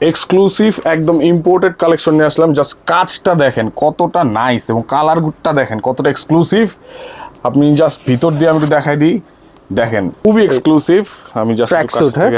Exclusive একদম imported collection নিয়ে আসলাম। Just কাজটা দেখেন কতটা নাইস এবং কালার গুডটা দেখেন কতটা এক্সক্লুসিভ আপনি জাস্ট ভিতর দিয়ে আমি একটু দেখাই দিই। দেখেন খুবই এক্সক্লুসিভ আমি জাস্ট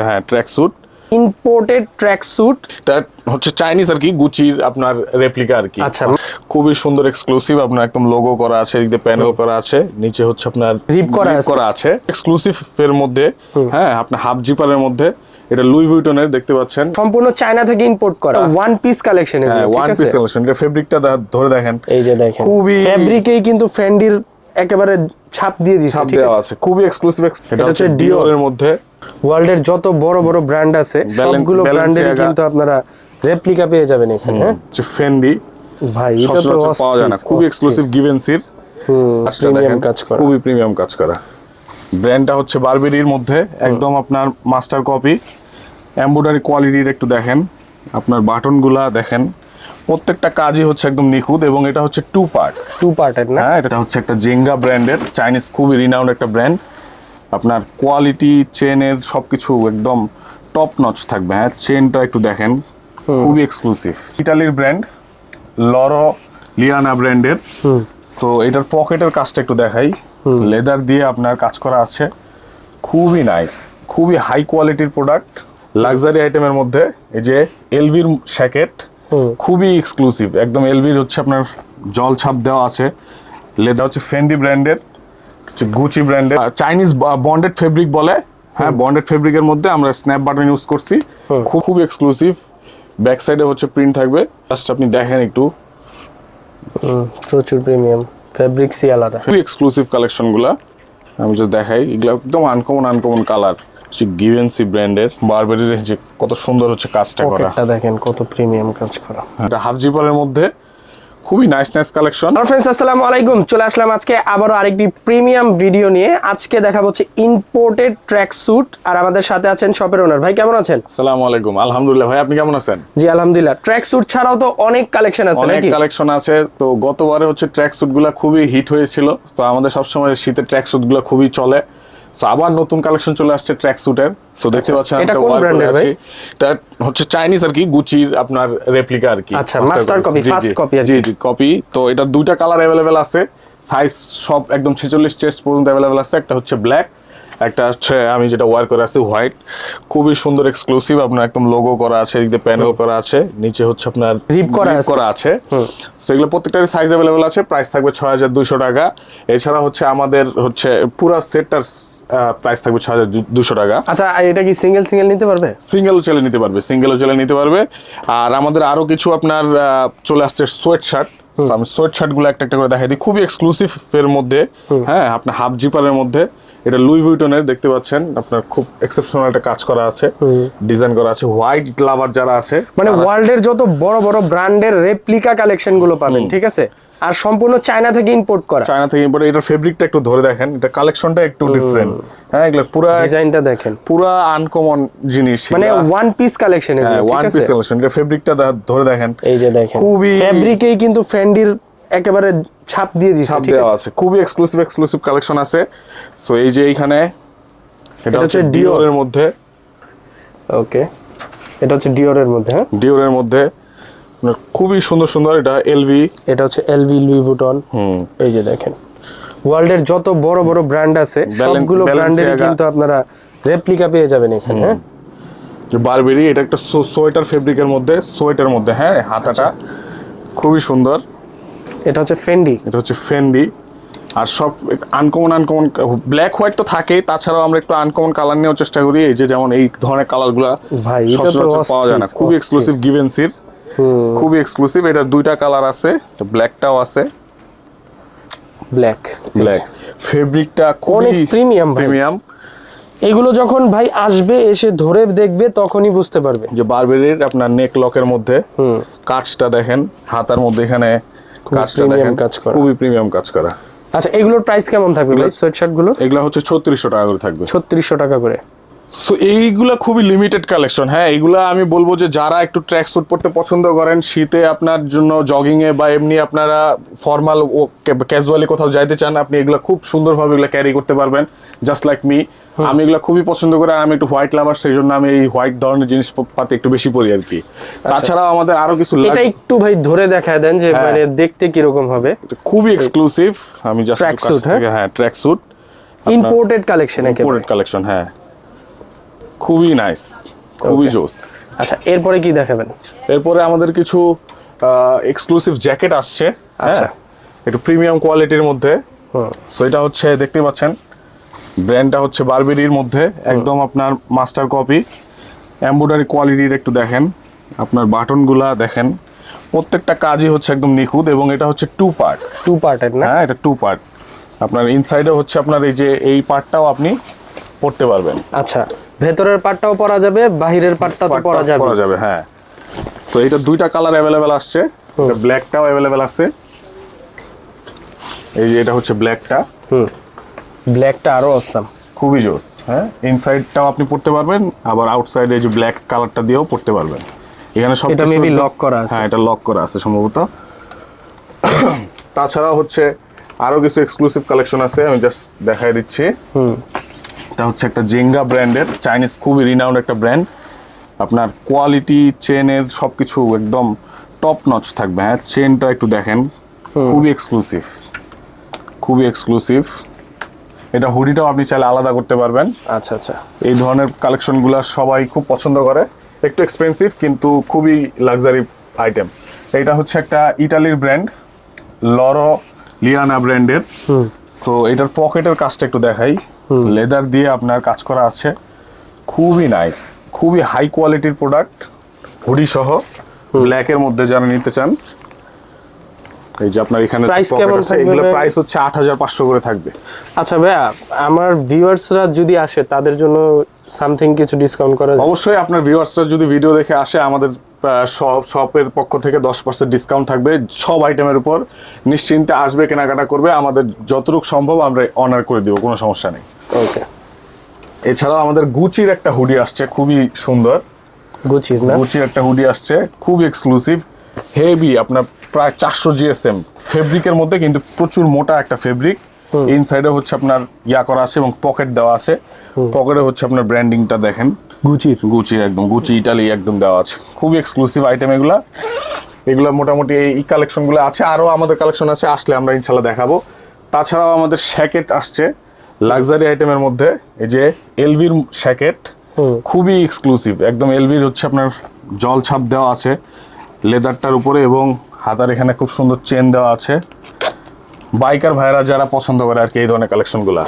হ্যাঁ? Track suit imported track suit এটা হচ্ছে চাইনিজ আর কি গুচির আপনার রেপ্লিকা আর কি। আচ্ছা। খুবই সুন্দর এক্সক্লুসিভ আপনার একদম লোগো করা আছে এদিকে প্যানেল করা আছে নিচে হচ্ছে আপনার রিপ করা আছে। করা আছে। এক্সক্লুসিভ এর মধ্যে হ্যাঁ আপনার হাফ জিপারের মধ্যে। এটা লুই ভিউটনের দেখতে পাচ্ছেন। সম্পূর্ণ চায়না থেকে ইম্পোর্ট করা। ওয়ান পিস কালেকশন হ্যাঁ ওয়ান পিস কালেকশন এটা ফেব্রিকটা ধরে দেখেন। এই যে দেখেন। খুবই- ফ্যাব্রিকেই কিন্তু ফ্যান্ডির একেবারে ছাপ দিয়ে দিয়েছে ছাপ দেওয়া আছে? খুবই এক্সক্লুসিভ এটা হচ্ছে Dior। ডিওরের মধ্যে। ওয়ার্ল্ডের যত বড় বড় ব্র্যান্ড আছে সবগুলো ব্র্যান্ডের। কিন্তু আপনারা রেপ্লিকা পেয়ে যাবেন এখানে হ্যাঁ? ফেন্ডি ভাই এটা তো পাওয়া যায় না। খুবই এক্সক্লুসিভ গিভেন্সির প্রিমিয়াম কাজ করা। খুবই প্রিমিয়াম কাজ করা। ব্র্যান্ডটা হচ্ছে বারবেরির মধ্যে একদম আপনার মাস্টার কপি এমব্রয়ডারি কোয়ালিটির একটু দেখেন আপনার বাটনগুলা দেখেন। প্রত্যেকটা কাজই হচ্ছে একদম নিখুঁত এবং এটা হচ্ছে টু পার্ট টু পার্টের না? হ্যাঁ এটা হচ্ছে একটা জেঙ্গা ব্র্যান্ডের চাইনিজ খুবই রিনাউন্ড একটা ব্র্যান্ড আপনার কোয়ালিটি চেনের সবকিছু একদম টপ নচ থাকবে। হ্যাঁ চেনটা একটু দেখেন খুবই এক্সক্লুসিভ ইটালির ব্র্যান্ড লরো লিয়ানা ব্র্যান্ডের তো এটার পকেটের কাজটা একটু দেখাই। লেদার দিয়ে আপনার কাজ করা আছে। খুবই নাইস খুবই হাই কোয়ালিটির প্রোডাক্ট লাক্সারি আইটেমের মধ্যে। এই যে এলভির শ্যাকেট খুবই এক্সক্লুসিভ একদম এলভির হচ্ছে আপনার জল ছাপ দেওয়া আছে। লেদার হচ্ছে ফেন্ডি ব্র্যান্ডের হচ্ছে গুচি ব্র্যান্ডের চাইনিজ বন্ডেড ফেব্রিক বলে। হ্যাঁ বন্ডেড ফেব্রিকের মধ্যে আমরা স্ন্যাপ বাটন ইউজ করছি। খুব খুব এক্সক্লুসিভ ব্যাক সাইডে হচ্ছে প্রিন্ট থাকবে। জাস্ট আপনি দেখেন একটু। প্রচুর প্রিমিয়াম ফ্যাব্রিক্সই আলাদা। খুবই এক্সক্লুসিভ কালেকশনগুলো আমি যদি দেখাই। এগুলো একদম আনকমন আনকমন কালার হচ্ছে গিভেন্সি ব্র্যান্ডের বারবেরির যে কত সুন্দর হচ্ছে কাজটা করা। দেখেন কত প্রিমিয়াম কাজ করা। এটা হাফ জিপারের মধ্যে খুবই nice nice collection hello friends আসসালামু আলাইকুম। চলে আসলাম আজকে আবারও আরেকটি প্রিমিয়াম ভিডিও নিয়ে। আজকে দেখাবো হচ্ছে ইম্পোর্টেড ট্র্যাক স্যুট আর আমাদের সাথে আছেন শপের ওনার ভাই কেমন আছেন? আসসালামু আলাইকুম। আলহামদুলিল্লাহ ভাই আপনি কেমন আছেন? জি আলহামদুলিল্লাহ। ট্র্যাক স্যুট ছাড়াও তো অনেক কালেকশন আছে অনেক কালেকশন আছে। তো গতবারে হচ্ছে ট্র্যাক স্যুটগুলো খুবই হিট হয়েছিল। তো আমাদের সবসময় শীতের ট্র্যাক স্যুটগুলো খুবই চলে। তো আবার নতুন কালেকশন চলে আসছে ট্র্যাক স্যুটের সো দেখতে পাচ্ছেন এটা কোন এর ভাই? এটা হচ্ছে চাইনিজ আর কি গুচির আপনার রেপ্লিকা আর কি। আচ্ছা, master copy, জি, first জি। জি কপি তো এটা দুইটা কালার অ্যাভেলেবেল আছে। সাইজ সব একদম ছেচল্লিশ চেস্ট পর্যন্ত অ্যাভেলেবেল আছে। একটা হচ্ছে ব্ল্যাক একটা হচ্ছে আমি যেটা ওয়ার করে আছি হোয়াইট খুবই সুন্দর এক্সক্লুসিভ আপনার একদম লোগো করা আছে এদিকে প্যানেল করা আছে। নিচে হচ্ছে আপনার Rip করা আছে। করা আছে। সো এগুলো প্রত্যেকটারই সাইজ অ্যাভেলেবেল আছে। প্রাইস থাকবে ছয় হাজার দুশো টাকা। এছাড়া হচ্ছে আমাদের হচ্ছে পুরো সেটটার প্রাইস থাকবে ছয় হাজার দুশো টাকা। আচ্ছা আর এটা কি সিঙ্গেল সিঙ্গেল নিতে পারবে? সিঙ্গেলও চলে নিতে পারবে সিঙ্গেলও চলে নিতে পারবে। আর আমাদের আরও কিছু আপনার চলে আসছে সোয়েট শার্ট আমি সোয়েট শার্টগুলো একটা একটা করে দেখাই দিই। খুবই এক্সক্লুসিভ এর মধ্যে হ্যাঁ আপনার হাফ জিপারের মধ্যে। এটা লুই ভিউটনের দেখতে পাচ্ছেন আপনার খুব এক্সেপশনাল একটা কাজ করা আছে। ডিজাইন করা আছে হোয়াইট লাভার যারা আছে মানে ওয়ার্ল্ডের যত বড় বড় ব্র্যান্ডের রেপ্লিকা কালেকশনগুলো পাবেন ঠিক আছে? আর সম্পূর্ণ চায়না থেকে ইম্পোর্ট করা। চায়না থেকে ইম্পোর্ট এটার ফেব্রিকটা একটু ধরে দেখেন এটা কালেকশনটা একটু ডিফারেন্ট হ্যাঁ এগুলো পুরা ডিজাইনটা দেখেন। পুরা আনকমন জিনিস মানে ওয়ান পিস কালেকশন হ্যাঁ ওয়ান পিস কালেকশন এটা ফেব্রিকটা ধরে দেখেন। এই যে দেখেন। খুবই- ফ্যাব্রিকেই কিন্তু ফ্যান্ডির একেবারে ছাপ দিয়ে দিয়েছে ছাপ দেওয়া আছে? খুবই এক্সক্লুসিভ এক্সক্লুসিভ কালেকশন আছে। সো এই যে এইখানে এটা হচ্ছে Dior। ডিওরের মধ্যে। ওকে এটা হচ্ছে ডিওরের মধ্যে হ্যাঁ? ডিওরের মধ্যে। আপনার খুবই সুন্দর সুন্দর এটা এলভি এটা হচ্ছে এলভি লুই বুটন হুম। এই যে দেখেন। ওয়ার্ল্ডের যত বড় বড় ব্র্যান্ড আছে সবগুলো ব্র্যান্ডের। কিন্তু আপনারা রেপ্লিকা পেয়ে যাবেন এখানে হ্যাঁ? বারবেরি এটা একটা সোয়েটার ফেব্রিকের মধ্যে সোয়েটার মধ্যে হ্যাঁ হাতাটা খুবই সুন্দর। এটা হচ্ছে ফেন্ডি এটা হচ্ছে ফেন্ডি আর সব আনকমন আনকমন ব্ল্যাক হোয়াইট তো থাকেই তাছাড়াও আমরা একটু আনকমন কালার নেওয়ার চেষ্টা করি এই যে যেমন এই ধরনের কালারগুলো ভাই, এটা তো পাওয়া যায় না। খুবই। এক্সক্লুসিভ গিভেন্সির খুবই এক্সক্লুসিভ এটা দুইটা কালার আছে ব্ল্যাকটাও আছে। ব্ল্যাক ব্ল্যাক ফেব্রিকটা খুবই ভাই। প্রিমিয়াম এগুলো যখন ভাই আসবে এসে ধরে দেখবে তখনই বুঝতে পারবে। যে বারবেরির আপনার নেক লকের মধ্যে কাজটা দেখেন হাতার মধ্যে এখানে কাজটা দেখেন কাজ করা। খুবই প্রিমিয়াম কাজ করা। আচ্ছা এগুলোর প্রাইস কেমন থাকবে ভাই? সোয়েট শার্টগুলো এগুলা হচ্ছে ছত্রিশশো টাকা করে থাকবে। ছত্রিশশো টাকা করে। সো এইগুলা খুবই লিমিটেড কালেকশন হ্যাঁ? এইগুলা আমি বলব যে যারা একটু ট্র্যাক স্যুট পড়তে পছন্দ করেন শীতে আপনার জন্য জগিং এ বা এমনি আপনারা ফর্মাল ও ক্যাজুয়ালি কোথাও যাইতে চান আপনি এগুলা খুব সুন্দরভাবে এগুলো ক্যারি করতে পারবেন জাস্ট লাইক মি আমি এগুলো খুবই পছন্দ করি আর আমি একটু হোয়াইট লাভার সেই জন্য আমি এই হোয়াইট ধরনের জিনিসপাতি একটু বেশি পরি আর কি। তাছাড়াও আমাদের আরও কিছু এটা একটু ভাই ধরে দেখায় দেন যে হ্যাঁ। মানে দেখতে কীরকম হবে। খুবই এক্সক্লুসিভ আমি জাস্ট Track suit, হ্যাঁ? Track suit imported collection imported collection হ্যাঁ। খুবই নাইস খুবই. জোস আচ্ছা এরপরে কি দেখাবেন? এরপরে আমাদের কিছু এক্সক্লুসিভ জ্যাকেট আসছে আচ্ছা। হ্যাঁ একটু প্রিমিয়াম কোয়ালিটির মধ্যে। সো এটা হচ্ছে দেখতে পাচ্ছেন ব্র্যান্ডটা হচ্ছে বারবেরির মধ্যে একদম আপনার মাস্টার কপি এমব্রয়ডারি কোয়ালিটির একটু দেখেন আপনার বাটনগুলা দেখেন। প্রত্যেকটা কাজই হচ্ছে একদম নিখুঁত এবং এটা হচ্ছে টু পার্ট টু পার্টের না? হ্যাঁ এটা টু পার্ট আপনার ইনসাইডে হচ্ছে আপনার এই যে এই পার্টটাও আপনি পড়তে পারবেন। আচ্ছা ভেতরের পার্টটাও পরা যাবে বাহিরের পার্টটা তো পরা যাবে। পরা যাবে হ্যাঁ। সো এটা দুইটা কালার অ্যাভেলেবেল আসছে। এটা ব্ল্যাকটাও অ্যাভেলেবেল আছে। এই যে এটা হচ্ছে ব্ল্যাকটা হুম। ব্ল্যাকটা আরও অসাম খুবই জোস হ্যাঁ। ইনসাইডটাও আপনি পড়তে পারবেন আবার আউটসাইডে এই যে ব্ল্যাক কালারটা দিয়েও পড়তে পারবেন। এখানে সব এটা কিছু লক করা আছে। হ্যাঁ এটা লক করা আছে সম্ভবত। তাছাড়াও হচ্ছে আরও কিছু এক্সক্লুসিভ কালেকশন আছে আমি জাস্ট দেখাই দিচ্ছি। হুম। এটা হচ্ছে একটা জেঙ্গা ব্র্যান্ডের চাইনিজ খুবই রিনাউন্ড একটা ব্র্যান্ড আপনার কোয়ালিটি চেনের সব কিছু একদম টপ নচ থাকবে। হ্যাঁ চেনটা একটু দেখেন। খুবই এক্সক্লুসিভ খুবই এক্সক্লুসিভ এটা হুডিটাও আপনি চাইলে আলাদা করতে পারবেন। আচ্ছা আচ্ছা। এই ধরনের কালেকশনগুলো সবাই খুব পছন্দ করে। একটু এক্সপেন্সিভ কিন্তু খুবই লাক্সারি আইটেম এটা হচ্ছে একটা ইটালির ব্র্যান্ড লরো লিয়ানা ব্র্যান্ডের তো এটার পকেটের কাজটা একটু দেখাই। লেদার দিয়ে আপনার কাজ করা আছে। খুবই নাইস খুবই হাই কোয়ালিটির প্রোডাক্ট হুডি সহ ব্ল্যাকের মধ্যে যারা নিতে চান এই যে আপনার এখানে pocket কেমন আছে, এগুলো প্রাইস হচ্ছে আট হাজার পাঁচশো করে থাকবে। আচ্ছা ভাইয়া আমার ভিউয়ার্সরা যদি আসে তাদের জন্য সামথিং কিছু ডিসকাউন্ট করা অবশ্যই আপনার ভিউয়ার্সরা যদি ভিডিও দেখে আসে আমাদের শপ শপের পক্ষ থেকে দশ পার্সেন্ট ডিসকাউন্ট থাকবে। সব আইটেমের উপর নিশ্চিন্তে আসবে কেনাকাটা করবে। আমাদের যতটুকু সম্ভব আমরা অনার করে দিব কোনো সমস্যা নেই। ওকে এছাড়াও আমাদের গুচির একটা হুডি আসছে খুবই সুন্দর। গুচির না? গুচির একটা হুডি আসছে খুব এক্সক্লুসিভ হেভি আপনার প্রায় চারশো জিএসএম ফেব্রিকের মধ্যে কিন্তু প্রচুর মোটা একটা ফেব্রিক ইনসাইডে হচ্ছে আপনার ইয়া করা আছে এবং পকেট দেওয়া আছে। পকেটে হচ্ছে আপনার ব্র্যান্ডিংটা দেখেন। গুচির গুচি একদম গুচি ইটালি একদম দেওয়া আছে। খুবই এক্সক্লুসিভ আইটেম এগুলা। এগুলো মোটামুটি এই কালেকশনগুলো আছে। আরও আমাদের কালেকশন আছে আসলে আমরা ইনশাল্লাহ দেখাবো। তাছাড়াও আমাদের শ্যাকেট আসছে লাক্সারি আইটেমের মধ্যে। এই যে এলভির শ্যাকেট খুবই এক্সক্লুসিভ একদম এলভির হচ্ছে আপনার জল ছাপ দেওয়া আছে লেদারটার উপরে এবং হাতার এখানে খুব সুন্দর চেন দেওয়া আছে। বাইকার ভাইরা যারা পছন্দ করে আর কি এই ধরনের কালেকশনগুলা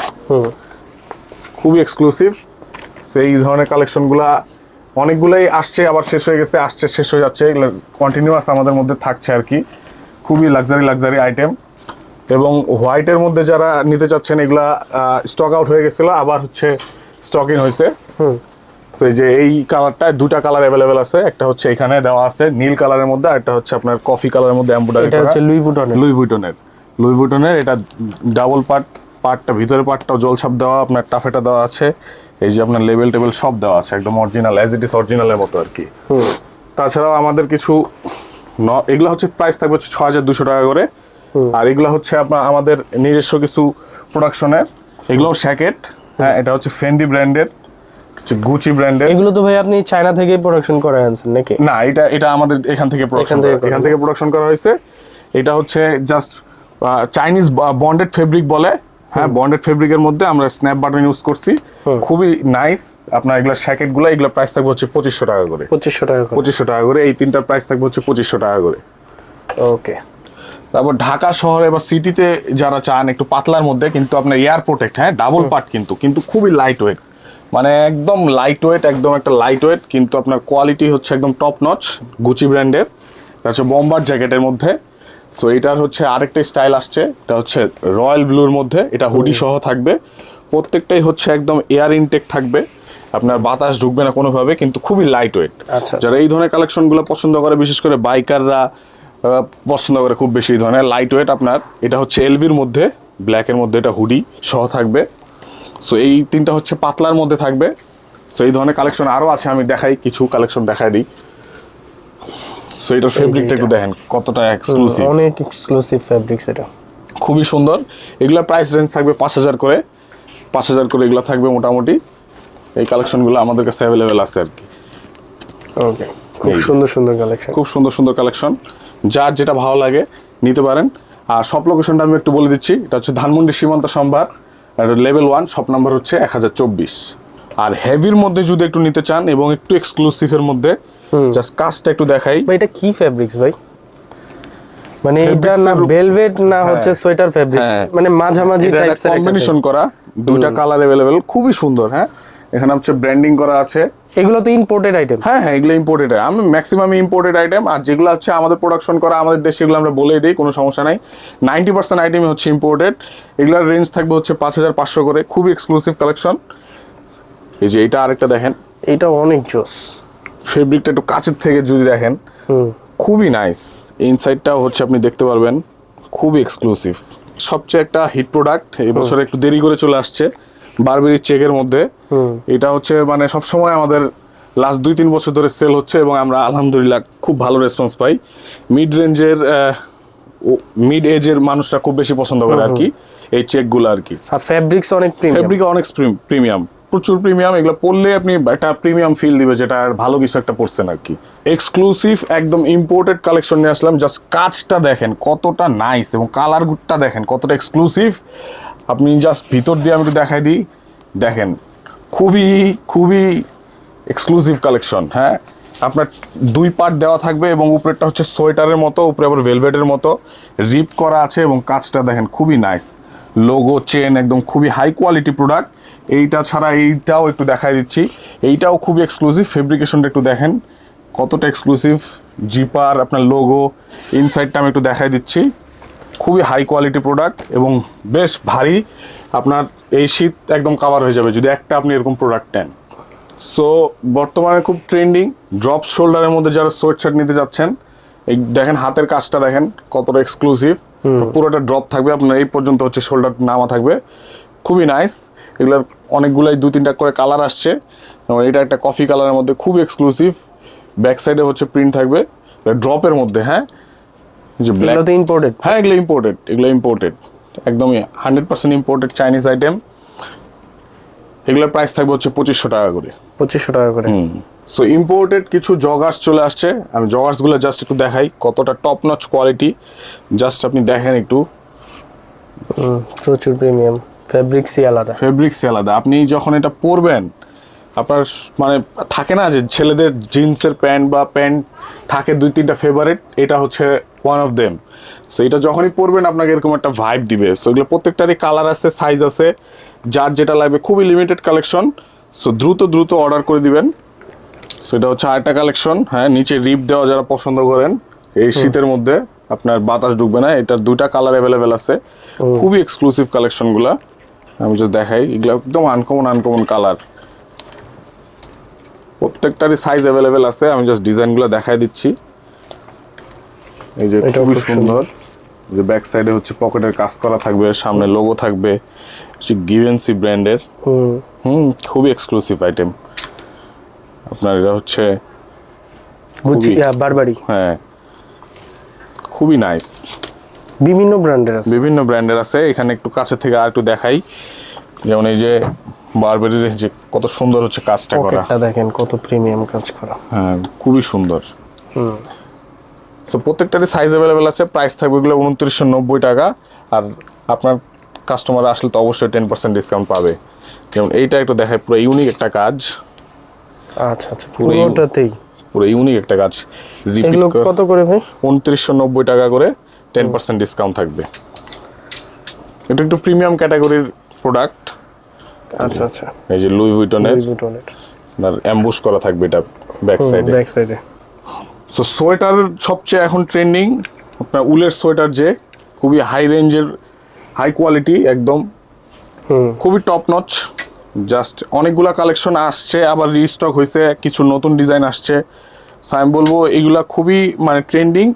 খুবই এক্সক্লুসিভ সেই ধরনের কালেকশনগুলা অনেকগুলোই আসছে আবার শেষ হয়ে গেছে আসছে শেষ হয়ে যাচ্ছে কন্টিনিউয়াস আমাদের মধ্যে থাকছে আর কি। খুবই লাক্সারি লাক্সারি আইটেম এবং হোয়াইটের মধ্যে যারা নিতে চাচ্ছেন এগুলা স্টক আউট হয়ে গেছিল আবার হচ্ছে স্টক ইন হয়েছে। এই যে এই কালারটা দুটা কালার অ্যাভেলেবেল আছে একটা হচ্ছে এখানে দেওয়া আছে নীল কালারের মধ্যে আর একটা হচ্ছে আপনার কফি কালারের মধ্যে এমব্রয়ডারি এটা হচ্ছে লুই বুটনের লুই বুটনের লুই বুটনের এটা ডাবল পার্ট পার্টটা ভিতরের পার্টটাও জলছাপ দেওয়া আপনার টাফেটা দেওয়া আছে। এই যে আপনার লেভেল টেবিল সব দেওয়া আছে একদম অরিজিনাল অ্যাজ ইট ইস অরিজিনালের মতো আর কি। হুম। তাছাড়াও আমাদের কিছু এগুলো হচ্ছে প্রাইস থাকবে হচ্ছে ছ হাজার দুশো টাকা করে। আর এগুলো হচ্ছে আপনার আমাদের নিজস্ব কিছু প্রোডাকশনের এগুলো শ্যাকেট হ্যাঁ এটা হচ্ছে ফেন্ডি ব্র্যান্ডের হচ্ছে গুচি ব্র্যান্ডের এগুলো তো ভাই আপনি চায়না থেকে প্রোডাকশন করে আনছেন নাকি? না এটা এটা আমাদের এখান থেকে প্রোডাকশন এখান থেকে এখান থেকে প্রোডাকশন করা হয়েছে। এটা হচ্ছে জাস্ট চাইনিজ বন্ডেড ফেব্রিক বলে। হ্যাঁ বন্ডেড ফেব্রিকের মধ্যে আমরা স্ন্যাপ বাটন ইউজ করছি। খুবই নাইস আপনার এগুলা শ্যাকেটগুলো এগুলো প্রাইস থাকবে হচ্ছে পঁচিশশো টাকা করে। পঁচিশশো টাকা করে। পঁচিশশো টাকা করে। এই তিনটার প্রাইস থাকবে হচ্ছে পঁচিশশো টাকা করে। ওকে তারপর ঢাকা শহরে বা সিটিতে যারা চান একটু পাতলার মধ্যে কিন্তু আপনার এয়ার প্রোটেক্ট হ্যাঁ ডাবল পার্ট কিন্তু কিন্তু খুবই লাইট ওয়েট মানে একদম লাইট ওয়েট একদম একটা লাইট ওয়েট কিন্তু আপনার কোয়ালিটি হচ্ছে একদম টপ নচ গুচি ব্র্যান্ডের হচ্ছে বম্বার জ্যাকেটের মধ্যে। সো এটার হচ্ছে আরেকটা স্টাইল আসছে। এটা হচ্ছে রয়্যাল ব্লুর মধ্যে। এটা হুডি সহ থাকবে। প্রত্যেকটাই হচ্ছে একদম এয়ার ইনটেক থাকবে। আপনার বাতাস ঢুকবে না কোনোভাবে কিন্তু খুবই লাইট ওয়েট আচ্ছা। যারা এই ধরনের কালেকশনগুলো পছন্দ করে বিশেষ করে বাইকাররা পছন্দ করে খুব বেশি এই ধরনের লাইট ওয়েট আপনার। এটা হচ্ছে এলভির মধ্যে ব্ল্যাকের মধ্যে এটা হুডি সহ থাকবে। সো এই তিনটা হচ্ছে পাতলার মধ্যে থাকবে। সো এই ধরনের কালেকশন আরও আছে আমি দেখাই কিছু কালেকশন দেখাই দিই। সো এটার ফেব্রিকটা একটু দেখেন কতটা এক্সক্লুসিভ অনেক এক্সক্লুসিভ ফেব্রিক সেটা খুবই সুন্দর। এগুলোর প্রাইস রেঞ্জ থাকবে পাঁচ হাজার করে। পাঁচ হাজার করে এগুলো থাকবে মোটামুটি। এই কালেকশনগুলো আমাদের কাছে অ্যাভেলেবেল আছে আর কি। ওকে খুব সুন্দর সুন্দর কালেকশন খুব সুন্দর সুন্দর কালেকশন যার যেটা ভালো লাগে নিতে পারেন। আর সব লোকেশনটা আমি একটু বলে দিচ্ছি। এটা হচ্ছে ধানমন্ডি সীমান্ত সম্ভার। লেভেল ওয়ান শপ নাম্বার হচ্ছে এক হাজার চব্বিশ। আর হেভির মধ্যে যদি একটু নিতে চান এবং একটু এক্সক্লুসিভের মধ্যে জাস্ট কাজটা একটু দেখাই। ভাই এটা কি ফেব্রিক্স ভাই? মানে এটা না ভেলভেট না হচ্ছে সোয়েটার ফেব্রিক্স হ্যাঁ। মানে মাঝামাঝি টাইপস কম্বিনেশন করা। দুইটা কালার অ্যাভেলেবেল খুবই সুন্দর হ্যাঁ? এখানে হচ্ছে ব্র্যান্ডিং করা আছে। এগুলো তো ইম্পোর্টেড আইটেম হ্যাঁ হ্যাঁ এগুলো ইম্পোর্টেড আমি ম্যাক্সিমাম ইম্পোর্টেড আইটেম আর যেগুলো হচ্ছে আমাদের প্রোডাকশন করা আমাদের দেশে এগুলো আমরা বলেই দিই কোনো সমস্যা নাই। নাইনটি পার্সেন্ট আইটেমই হচ্ছে ইম্পোর্টেড এগুলোর রেঞ্জ থাকবে হচ্ছে পাঁচ হাজার পাঁচশো করে। খুবই এক্সক্লুসিভ কালেকশন এই যে এটা আরেকটা দেখেন। এটা অনেক জোস। ফেব্রিকটা একটু কাছের থেকে যদি দেখেন খুবই নাইস ইনসাইডটাও হচ্ছে আপনি দেখতে পারবেন খুবই এক্সক্লুসিভ সবচেয়ে একটা হিট প্রোডাক্ট এই বছর একটু দেরি করে চলে আসছে বারবেরি চেকের মধ্যে। এটা হচ্ছে মানে সবসময় আমাদের লাস্ট দুই তিন বছর ধরে সেল হচ্ছে এবং আমরা আলহামদুলিল্লাহ খুব ভালো রেসপন্স পাই। মিড রেঞ্জের মিড এজের মানুষরা খুব বেশি পছন্দ করে আর কি এই চেকগুলো আর কি। আর ফেব্রিক্স অনেক ফেব্রিক অনেক প্রিমিয়াম প্রচুর প্রিমিয়াম এগুলো পড়লে আপনি একটা প্রিমিয়াম ফিল দিবে যেটা আর ভালো কিছু একটা পড়ছেন আর কি। এক্সক্লুসিভ একদম ইম্পোর্টেড কালেকশন নিয়ে আসলাম জাস্ট কাজটা দেখেন কতটা নাইস এবং কালার গুডটা দেখেন কতটা এক্সক্লুসিভ আপনি জাস্ট ভিতর দিয়ে আমি একটু দেখাই দিই। দেখেন, খুবই খুবই এক্সক্লুসিভ কালেকশন হ্যাঁ? আপনার দুই পার্ট দেওয়া থাকবে এবং উপরেরটা হচ্ছে সোয়েটারের মতো, উপরে আবার ভেলভেটের মতো। রিপ করা আছে এবং কাজটা দেখেন খুবই নাইস লোগো চেন একদম খুবই হাই কোয়ালিটি প্রোডাক্ট এইটা ছাড়া এইটাও একটু দেখাই দিচ্ছি। এইটাও খুবই এক্সক্লুসিভ ফেব্রিকেশনটা একটু দেখেন। কতটা এক্সক্লুসিভ জিপার আপনার লোগো ইনসাইডটা আমি একটু দেখাই দিচ্ছি। খুবই হাই কোয়ালিটি প্রোডাক্ট এবং বেশ ভারী। আপনার এই শীত একদম কাভার হয়ে যাবে যদি একটা আপনি এরকম প্রোডাক্ট নেন। সো বর্তমানে খুব ট্রেন্ডিং ড্রপ শোল্ডারের মধ্যে যারা সোয়েট শার্ট নিতে যাচ্ছেন এই দেখেন হাতের কাজটা দেখেন কতটা এক্সক্লুসিভ পুরোটা ড্রপ থাকবে আপনার এই পর্যন্ত হচ্ছে শোল্ডার নামা থাকবে। খুবই নাইস এগুলোর অনেকগুলাই দু তিনটা করে কালার আসছে। এবং এটা একটা কফি কালারের মধ্যে খুব এক্সক্লুসিভ ব্যাক সাইডে হচ্ছে প্রিন্ট থাকবে। ড্রপের মধ্যে হ্যাঁ? যে ব্ল্যাক তো ইম্পোর্টেড হ্যাঁ এগুলো ইম্পোর্টেড এগুলো ইম্পোর্টেড একদমই hundred percent imported Chinese item এগুলোর প্রাইস থাকবে হচ্ছে পঁচিশশো টাকা করে। পঁচিশশো টাকা করে। সো ইম্পোর্টেড কিছু জগার্স চলে আসছে। আমি জগার্সগুলো জাস্ট একটু দেখাই কতটা টপ নচ কোয়ালিটি জাস্ট আপনি দেখেন একটু। প্রচুর প্রিমিয়াম ফেব্রিক্সই আলাদা। ফেব্রিক্সই আলাদা। আপনি যখন এটা পরবেন আপনার মানে থাকে না যে ছেলেদের জিন্সের প্যান্ট বা প্যান্ট থাকে দুই তিনটা ফেভারিট এটা হচ্ছে ওয়ান অফ দেম সো এটা যখনই পরবেন আপনাকে এরকম একটা ভাইব দিবে। সো এগুলো প্রত্যেকটারই কালার আছে সাইজ আছে যার যেটা লাগবে খুবই লিমিটেড কালেকশন সো দ্রুত দ্রুত অর্ডার করে দিবেন। সো এটা হচ্ছে আরেকটা কালেকশন হ্যাঁ নিচে রিপ দেওয়া যারা পছন্দ করেন এই শীতের মধ্যে আপনার বাতাস ঢুকবে না এটার দুইটা কালার অ্যাভেলেবেল আছে। খুবই এক্সক্লুসিভ কালেকশনগুলা আমি জাস্ট দেখাই। এগুলো একদম আনকমন আনকমন কালার প্রত্যেকটারই সাইজ অ্যাভেলেবেল আছে। আমি জাস্ট ডিজাইনগুলো দেখাই দিচ্ছি। এই যে খুবই খুব সুন্দর। যে ব্যাক সাইডে হচ্ছে পকেটের কাজ করা থাকবে সামনে লোগো থাকবে। হচ্ছে গিভেন্সি ব্র্যান্ডের হুম। খুবই এক্সক্লুসিভ আইটেম আপনার এটা হচ্ছে বারবারি হ্যাঁ। খুবই নাইস বিভিন্ন ব্র্যান্ডের আছে। বিভিন্ন ব্র্যান্ডের আছে। এখানে একটু কাছে থেকে আর একটু দেখাই। যেমন এই যে বারবেরির যে কত সুন্দর হচ্ছে কাজটা করা। দেখেন কত প্রিমিয়াম কাজ করা। হ্যাঁ খুবই সুন্দর। হুম। সো প্রত্যেকটারই সাইজ অ্যাভেলেবেল আছে। প্রাইস থাকবে এগুলো উনত্রিশশো নব্বই টাকা। আর আপনার কাস্টমার আসলে তো অবশ্যই টেন পার্সেন্ট ডিসকাউন্ট পাবে। যেমন এইটা একটু দেখায় পুরো ইউনিক একটা কাজ। আচ্ছা আচ্ছা পুরোটাতেই? পুরো ইউনিক একটা কাজ। এগুলো রিপিট কত করে ভাই? উনত্রিশশো নব্বই টাকা করে। টেন পার্সেন্ট ডিসকাউন্ট থাকবে। এটা একটু প্রিমিয়াম ক্যাটাগরির প্রোডাক্ট আচ্ছা আচ্ছা। এই যে লুই উইটনের আপনার অ্যাম্বুশ করা থাকবে এটা ব্যাক সাইডে ব্যাক সাইডে সো সোয়েটার সবচেয়ে এখন ট্রেন্ডিং আপনার উলের সোয়েটার যে খুবই হাই রেঞ্জের হাই কোয়ালিটি একদম খুবই টপ নচ জাস্ট অনেকগুলা কালেকশন আসছে আবার রিস্টক হয়েছে কিছু নতুন ডিজাইন আসছে। সো আমি বলব এগুলা খুবই মানে ট্রেন্ডিং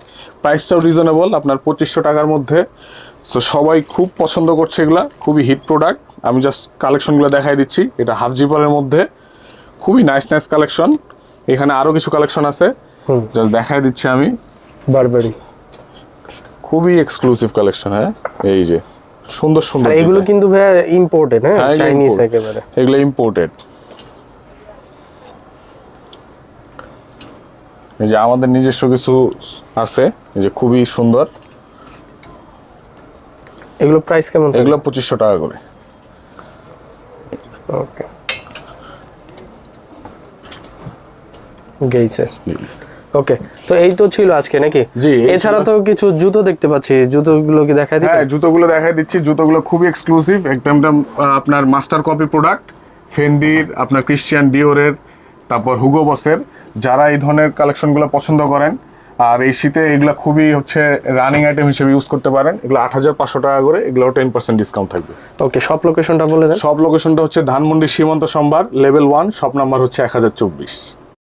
প্রাইসটাও রিজনেবল আপনার পঁচিশশো টাকার মধ্যে। সো সবাই খুব পছন্দ করছে এগুলা খুবই হিট প্রোডাক্ট আমি জাস্ট কালেকশনগুলো দেখাই দিচ্ছি এটা হাফ জিপারের মধ্যে। খুবই নাইস নাইস কালেকশন এখানে আরও কিছু কালেকশন আছে। জাস্ট দেখাই দিচ্ছি আমি। বারবারি খুবই এক্সক্লুসিভ কালেকশন হ্যাঁ? এই যে সুন্দর সুন্দর এগুলো কিন্তু ভাই ইম্পোর্টেড হ্যাঁ? হ্যাঁ, চাইনিজ একেবারে। এগুলো ইম্পোর্টেড এই যে আমাদের নিজস্ব কিছু আছে এই যে খুবই সুন্দর। এগুলো প্রাইস কেমন এগুলো পঁচিশশো টাকা করে। ওকে গেইছে। ওকে তো এই তো ছিল আজকে নাকি? জি, এছাড়া তো কিছু জুতো দেখতে পাচ্ছি জুতোগুলো কি দেখাই দিবেন? হ্যাঁ জুতোগুলো দেখাই দিচ্ছি। জুতোগুলো খুবই এক্সক্লুসিভ একদম একদম, আপনার মাস্টার কপি প্রোডাক্ট ফেন্ডির আপনার ক্রিশ্চিয়ান ডিওরের তারপর হুগো বসের যারা এই ধরনের কালেকশনগুলো পছন্দ করেন আর এই শীতে এগুলো খুবই হচ্ছে রানিং আইটেম হিসেবে ইউজ করতে পারেন। এগুলো আট হাজার পাঁচশো টাকা করে এগুলো টেন পার্সেন্ট ডিসকাউন্ট থাকবে। ওকে সব লোকেশনটা বলে দেন। সব লোকেশনটা হচ্ছে ধানমন্ডি সীমান্ত সম্ভার লেভেল ওয়ান সব নাম্বার হচ্ছে এক হাজার চব্বিশ।